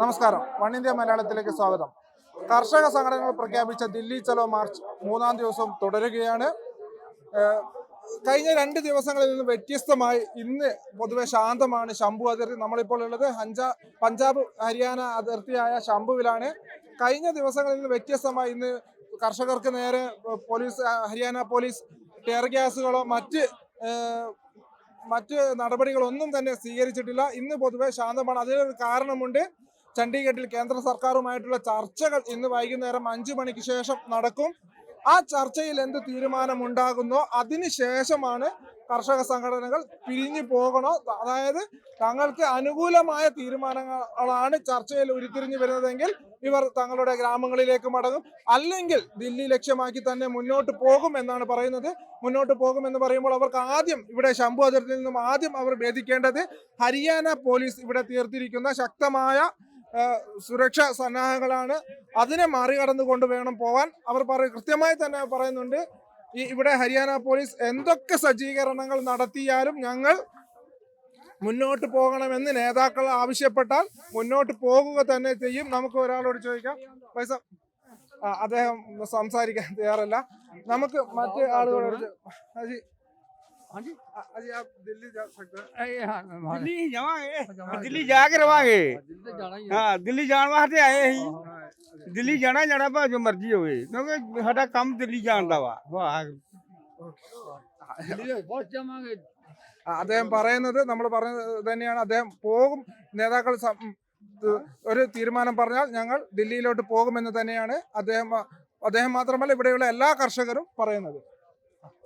നമസ്കാരം. One India മലയാളത്തിലേക്ക് സ്വാഗതം. കർഷക സംഘടനകൾ പ്രഖ്യാപിച്ച ദില്ലി ചലോ മാർച്ച് മൂന്നാം ദിവസം തുടരുകയാണ്. കഴിഞ്ഞ രണ്ട് ദിവസങ്ങളിൽ നിന്ന് വ്യത്യസ്തമായി ഇന്ന് പൊതുവെ ശാന്തമാണ് ശംഭു അതിർത്തി. നമ്മളിപ്പോൾ ഉള്ളത് ഹഞ്ചാ പഞ്ചാബ് ഹരിയാന അതിർത്തിയായ ശംഭുവിലാണ്. കഴിഞ്ഞ ദിവസങ്ങളിൽ നിന്ന് വ്യത്യസ്തമായി ഇന്ന് കർഷകർക്ക് നേരെ പോലീസ് ഹരിയാന പോലീസ് ടെയർ ഗ്യാസുകളോ മറ്റ് മറ്റ് നടപടികളൊന്നും തന്നെ സ്വീകരിച്ചിട്ടില്ല. ഇന്ന് പൊതുവെ ശാന്തമാണ്. അതിനൊരു കാരണമുണ്ട്. ചണ്ഡീഗഡിൽ കേന്ദ്ര സർക്കാരുമായിട്ടുള്ള ചർച്ചകൾ ഇന്ന് വൈകുന്നേരം അഞ്ചു മണിക്ക് ശേഷം നടക്കും. ആ ചർച്ചയിൽ എന്ത് തീരുമാനമുണ്ടാകുന്നോ അതിനുശേഷമാണ് കർഷക സംഘടനകൾ പിരിഞ്ഞു പോകണോ? അതായത് തങ്ങൾക്ക് അനുകൂലമായ തീരുമാനങ്ങളാണ് ചർച്ചയിൽ ഉരുത്തിരിഞ്ഞു വരുന്നതെങ്കിൽ ഇവർ തങ്ങളുടെ ഗ്രാമങ്ങളിലേക്ക് മടങ്ങും. അല്ലെങ്കിൽ ദില്ലി ലക്ഷ്യമാക്കി തന്നെ മുന്നോട്ട് പോകും എന്നാണ് പറയുന്നത്. മുന്നോട്ട് പോകും എന്ന് പറയുമ്പോൾ അവർക്ക് ആദ്യം ഇവിടെ ശംഭു അതിർത്തിയിൽ നിന്നും ആദ്യം അവർ ഭേദിക്കേണ്ടത് ഹരിയാന പോലീസ് ഇവിടെ തീർത്തിരിക്കുന്ന ശക്തമായ സുരക്ഷാ സന്നാഹങ്ങളാണ്. അതിനെ മറികടന്നുകൊണ്ട് വേണം പോവാൻ. അവർ പറയും കൃത്യമായി തന്നെ പറയുന്നുണ്ട്. ഈ ഇവിടെ ഹരിയാന പോലീസ് എന്തൊക്കെ സജ്ജീകരണങ്ങൾ നടത്തിയാലും ഞങ്ങൾ മുന്നോട്ട് പോകണമെന്ന് നേതാക്കൾ ആവശ്യപ്പെട്ടാൽ മുന്നോട്ട് പോകുക തന്നെ ചെയ്യും. നമുക്ക് ഒരാളോട് ചോദിക്കാം. പൈസ. അദ്ദേഹം സംസാരിക്കാൻ തയ്യാറല്ല. നമുക്ക് മറ്റ് ആളുകളോട് അദ്ദേഹം പറയുന്നത് നമ്മൾ പറയുന്നത് തന്നെയാണ്. അദ്ദേഹം പോകും നേതാക്കൾ ഒരു തീരുമാനം പറഞ്ഞാൽ ഞങ്ങൾ ദില്ലിയിലോട്ട് പോകുമെന്ന് തന്നെയാണ് അദ്ദേഹം അദ്ദേഹം മാത്രമല്ല ഇവിടെയുള്ള എല്ലാ കർഷകരും പറയുന്നത്.